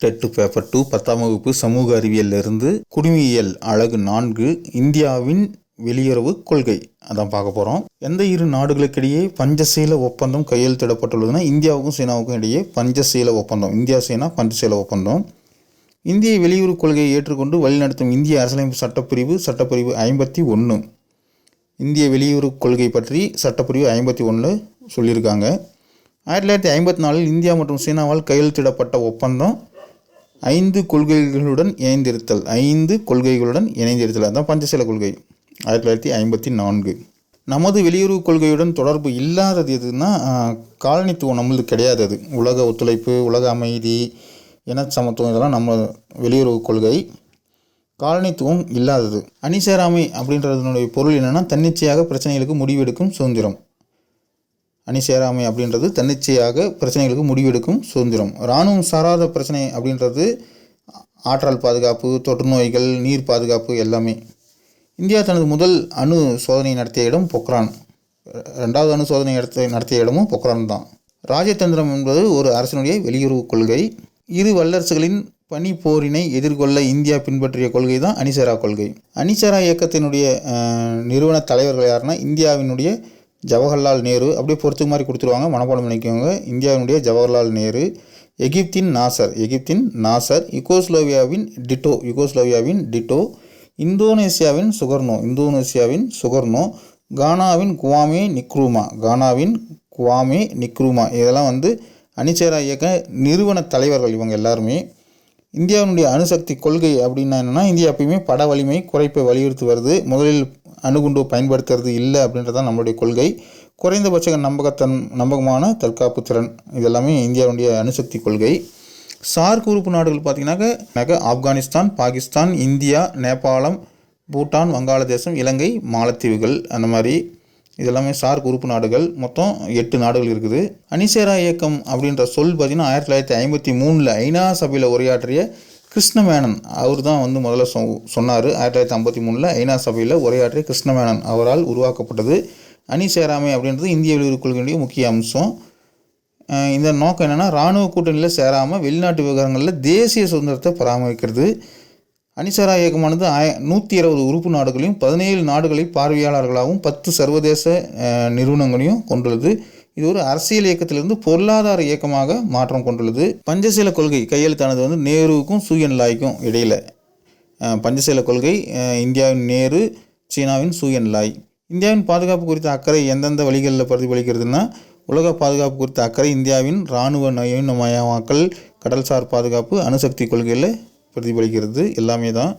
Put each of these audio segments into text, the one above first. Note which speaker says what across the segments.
Speaker 1: TET paper two பத்தாம் வகுப்பு சமூக அறிவியலிருந்து குடிமையியல் அழகு நான்கு இந்தியாவின் வெளியுறவு கொள்கை. அதான் பார்க்க போகிறோம் எந்த இரு நாடுகளுக்கிடையே பஞ்சசீல ஒப்பந்தம் கையெழுத்திடப்பட்டுள்ளதுன்னா இந்தியாவுக்கும் சீனாவுக்கும் இடையே பஞ்சசீல ஒப்பந்தம். இந்தியா சீனா பஞ்சசீல ஒப்பந்தம். இந்திய வெளியுறவு கொள்கையை ஏற்றுக்கொண்டு வழிநடத்தும் இந்திய அரசியலமைப்பு சட்டப்பிரிவு சட்டப்பிரிவு ஐம்பத்தி ஒன்று இந்திய வெளியுறவு கொள்கை பற்றி சட்டப்பிரிவு ஐம்பத்தி ஒன்று சொல்லியிருக்காங்க. ஆயிரத்தி தொள்ளாயிரத்தி ஐம்பத்தி நாலில் இந்தியா மற்றும் சீனாவால் கையெழுத்திடப்பட்ட ஒப்பந்தம் ஐந்து கொள்கைகளுடன் இணைந்திருத்தல். ஐந்து கொள்கைகளுடன் இணைந்திருத்தல். அதுதான் பஞ்சசீல கொள்கை. ஆயிரத்தி தொள்ளாயிரத்தி ஐம்பத்தி நான்கு. நமது வெளியுறவு கொள்கையுடன் தொடர்பு இல்லாதது எதுன்னா காலனித்துவம் நம்மளது கிடையாது அது. உலக ஒத்துழைப்பு உலக அமைதி இன சமத்துவம் இதெல்லாம் நம்ம வெளியுறவு கொள்கை. காலனித்துவம் இல்லாதது. அணிசேராமை அப்படின்றதுனுடைய பொருள் என்னென்னா தன்னிச்சையாக பிரச்சனைகளுக்கு முடிவெடுக்கும் சுதந்திரம். அணி சேராமை அப்படின்றது தன்னிச்சையாக பிரச்சனைகளுக்கு முடிவெடுக்கும் சுதந்திரம். இராணுவம் சாராத பிரச்சனை அப்படின்றது ஆற்றல் பாதுகாப்பு தொற்றுநோய்கள் நீர் பாதுகாப்பு எல்லாமே. இந்தியா தனது முதல் அணு சோதனை நடத்திய இடம் பொக்ரான். ரெண்டாவது அணு சோதனை நடத்த நடத்திய இடமும் பொக்ரான் தான். ராஜதந்திரம் என்பது ஒரு அரசனுடைய வெளியுறவு கொள்கை. இரு வல்லரசுகளின் பனி போரினை எதிர்கொள்ள இந்தியா பின்பற்றிய கொள்கை தான் அணிசேரா கொள்கை. அணிசேரா இயக்கத்தினுடைய நிறுவன தலைவர்கள் யாருன்னா இந்தியாவினுடைய ஜவஹர்லால் நேரு அப்படியே பொறுத்து மாதிரி கொடுத்துருவாங்க. மனப்பாடம் பண்ணிக்கோங்க. இந்தியாவினுடைய ஜவஹர்லால் நேரு எகிப்தின் நாசர் எகிப்தின் நாசர் யுகோஸ்லோவியாவின் டிட்டோ யுகோஸ்லோவியாவின் டிட்டோ இந்தோனேசியாவின் சுகர்னோ இந்தோனேசியாவின் சுகர்னோ கானாவின் குவாமே நிக்ரூமா கானாவின் குவாமே நிக்ரூமா. இதெல்லாம் வந்து அணிச்சேரா இயக்க நிறுவன தலைவர்கள் இவங்க எல்லாருமே. இந்தியாவினுடைய அணுசக்தி கொள்கை அப்படின்னா என்னென்னா இந்தியா எப்பயுமே பட வலிமை குறைப்பை வலியுறுத்தி வருது. முதலில் அணுகுண்டு பயன்படுத்துறது இல்லை அப்படின்றது தான் நம்மளுடைய கொள்கை. குறைந்தபட்ச நம்பகத்தன் நம்பகமான தற்காப்பு திறன். இதெல்லாமே இந்தியாவுடைய அணுசக்தி கொள்கை. சார்க் உறுப்பு நாடுகள் பார்த்தீங்கன்னாக்க ஆப்கானிஸ்தான் பாகிஸ்தான் இந்தியா நேபாளம் பூட்டான் வங்காளதேசம் இலங்கை மாலத்தீவுகள் அந்த மாதிரி. இதெல்லாமே சார்க் உறுப்பு நாடுகள். மொத்தம் எட்டு நாடுகள் இருக்குது. அணிசேரா இயக்கம் அப்படின்ற சொல் பார்த்தீங்கன்னா ஆயிரத்தி தொள்ளாயிரத்தி ஐம்பத்தி மூணில் ஐநா சபையில் உரையாற்றிய கிருஷ்ணமேனன் அவர் தான் வந்து முதல்ல சொ சொன்னார். ஆயிரத்தி தொள்ளாயிரத்தி ஐம்பத்தி மூணில் ஐநா சபையில் உரையாற்றிய கிருஷ்ணமேனன் அவரால் உருவாக்கப்பட்டது. அணி சேராமை அப்படின்றது இந்திய வெளியுறவு கொள்கையுடைய முக்கிய அம்சம். இந்த நோக்கம் என்னென்னா இராணுவ கூட்டணியில் சேராமல் வெளிநாட்டு விவகாரங்களில் தேசிய சுதந்திரத்தை பராமரிக்கிறது. அணிசரா இயக்கமானது ஆய நூற்றி இருபது உறுப்பு நாடுகளையும் பதினேழு நாடுகளை பார்வையாளர்களாகவும் பத்து சர்வதேச நிறுவனங்களையும் கொண்டுள்ளது. இது ஒரு அரசியல் இயக்கத்திலிருந்து பொருளாதார இயக்கமாக மாற்றம் கொண்டுள்ளது. பஞ்சசீல கொள்கை கையெழுத்தானது வந்து நேருவுக்கும் சூயன் லாய்க்கும் பஞ்சசீல கொள்கை இந்தியாவின் நேரு சீனாவின் சூயன் லாய் இந்தியாவின் பாதுகாப்பு குறித்த அக்கறை எந்தெந்த வழிகளில் பிரதிபலிக்கிறதுனா உலக பாதுகாப்பு குறித்த அக்கறை இந்தியாவின் இராணுவ நவீனமயமாக்கல் கடல்சார் பாதுகாப்பு அணுசக்தி கொள்கையில் பிரதிபலிக்கிறது. எல்லாமே தான்.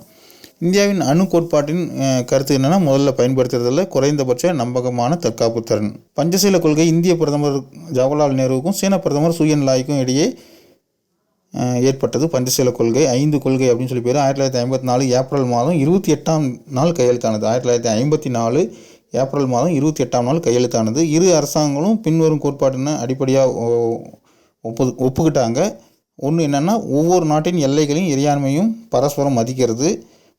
Speaker 1: இந்தியாவின் அணு கோட்பாட்டின் கருத்து என்னென்னா முதல்ல பயன்படுத்துறதில் குறைந்தபட்ச நம்பகமான தற்காப்பு திறன் பஞ்சசீல கொள்கை இந்திய பிரதமர் ஜவஹர்லால் நேருவுக்கும் சீன பிரதமர் சூயன் லாய்க்கும் இடையே ஏற்பட்டது பஞ்சசீல கொள்கை. ஐந்து கொள்கை அப்படின்னு சொல்லி பேர். ஆயிரத்தி தொள்ளாயிரத்தி ஐம்பத்தி நாலு ஏப்ரல் மாதம் இருபத்தி எட்டாம் நாள் கையெழுத்தானது. ஆயிரத்தி தொள்ளாயிரத்தி ஐம்பத்தி நாலு ஏப்ரல் மாதம் இருபத்தி எட்டாம் நாள் கையெழுத்தானது. இரு அரசாங்கங்களும் பின்வரும் கோட்பாட்டின அடிப்படையாக ஒப்பு ஒப்புக்கிட்டாங்க. ஒன்று என்னென்னா ஒவ்வொரு நாட்டின் எல்லைகளையும் இறையாண்மையும் பரஸ்பரம் மதிக்கிறது.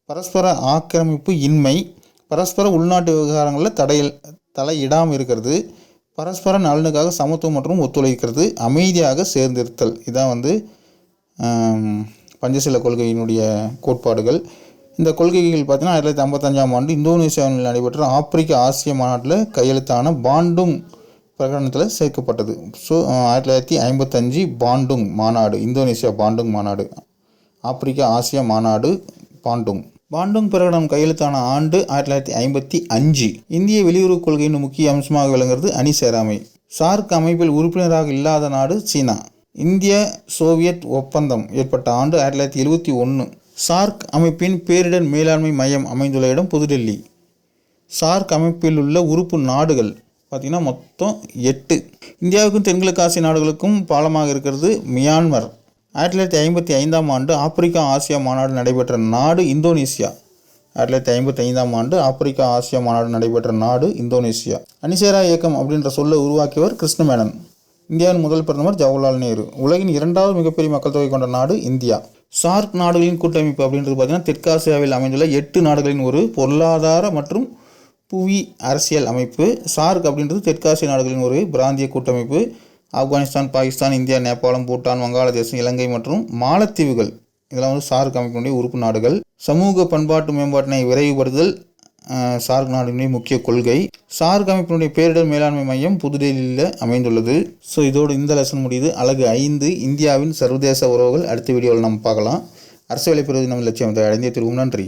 Speaker 1: பரஸ்பர ஆக்கிரமிப்பு இன்மை பரஸ்பர உள்நாட்டு விவகாரங்களில் தடையில் தலையிடாமல் இருக்கிறது பரஸ்பர நலனுக்காக சமத்துவம் மற்றும் ஒத்துழைக்கிறது அமைதியாக சேர்ந்திருத்தல். இதான் வந்து பஞ்சசீல கொள்கையினுடைய கோட்பாடுகள். இந்த கொள்கைகள் பார்த்தீங்கன்னா ஆயிரத்தி தொள்ளாயிரத்தி ஐம்பத்தஞ்சாம் ஆண்டு இந்தோனேசியாவில் நடைபெற்ற ஆப்பிரிக்க ஆசிய மாநாட்டில் கையெழுத்தான பாண்டும் பிரகடனத்தில் சேர்க்கப்பட்டது. ஸோ ஆயிரத்தி தொள்ளாயிரத்தி ஐம்பத்தஞ்சு பாண்டுங் மாநாடு இந்தோனேசியா பாண்டுங் மாநாடு ஆப்பிரிக்கா ஆசியா மாநாடு பாண்டுங். பாண்டுங் பிரகடனம் கையெழுத்தான ஆண்டு ஆயிரத்தி தொள்ளாயிரத்தி ஐம்பத்தி அஞ்சு. இந்திய வெளியுறவு கொள்கையின் முக்கிய அம்சமாக விளங்குறது அணி சேராமை. சார்க் அமைப்பில் உறுப்பினராக இல்லாத நாடு சீனா. இந்திய சோவியத் ஒப்பந்தம் ஏற்பட்ட ஆண்டு ஆயிரத்தி தொள்ளாயிரத்தி எழுபத்தி ஒன்று சார்க் அமைப்பின் பேரிடர் மேலாண்மை மையம் அமைந்துள்ள இடம் புதுடெல்லி. சார்க் அமைப்பில் உள்ள உறுப்பு நாடுகள் பார்த்திங்கன்னா மொத்தம் எட்டு. இந்தியாவுக்கும் தென்கிழக்கு ஆசிய நாடுகளுக்கும் பாலமாக இருக்கிறது மியான்மர். ஆயிரத்தி தொள்ளாயிரத்தி ஐம்பத்தி ஐந்தாம் ஆண்டு ஆப்பிரிக்கா ஆசியா மாநாடு நடைபெற்ற நாடு இந்தோனேசியா. ஆயிரத்தி தொள்ளாயிரத்தி ஐம்பத்தி ஐந்தாம் ஆண்டு ஆப்பிரிக்கா ஆசியா மாநாடு நடைபெற்ற நாடு இந்தோனேசியா. அணிசேரா இயக்கம் அப்படின்ற சொல்லை உருவாக்கியவர் கிருஷ்ணமேனன் இந்தியாவின் முதல் பிரதமர் ஜவஹர்லால் நேரு. உலகின் இரண்டாவது மிகப்பெரிய மக்கள் தொகை கொண்ட நாடு இந்தியா. சார்க் நாடுகளின் கூட்டமைப்பு அப்படின்றது பார்த்தீங்கன்னா தெற்காசியாவில் அமைந்துள்ள எட்டு நாடுகளின் ஒரு பொருளாதார மற்றும் புவி அரசியல் அமைப்பு. சார்க் அப்படின்றது தெற்காசிய நாடுகளின் ஒரு பிராந்திய கூட்டமைப்பு. ஆப்கானிஸ்தான் பாகிஸ்தான் இந்தியா நேபாளம் பூட்டான் வங்காளதேசம் இலங்கை மற்றும் மாலத்தீவுகள். இதெல்லாம் வந்து சார்க் அமைப்பினுடைய உறுப்பு நாடுகள். சமூக பண்பாட்டு மேம்பாட்டினை விரைவுபடுதல் சார்க் நாடுகளுடைய முக்கிய கொள்கை. சார்க் அமைப்பினுடைய பேரிடர் மேலாண்மை மையம் புதுடெல்லியில் அமைந்துள்ளது. ஸோ இதோடு இந்த லெசன் முடியுது. அழகு ஐந்து இந்தியாவின் சர்வதேச உறவுகள். அடுத்த வீடியோவில் நம்ம பார்க்கலாம். அரசு வேலை பெறுவது நம்ம லட்சியம் அடைந்தே திருவும். நன்றி.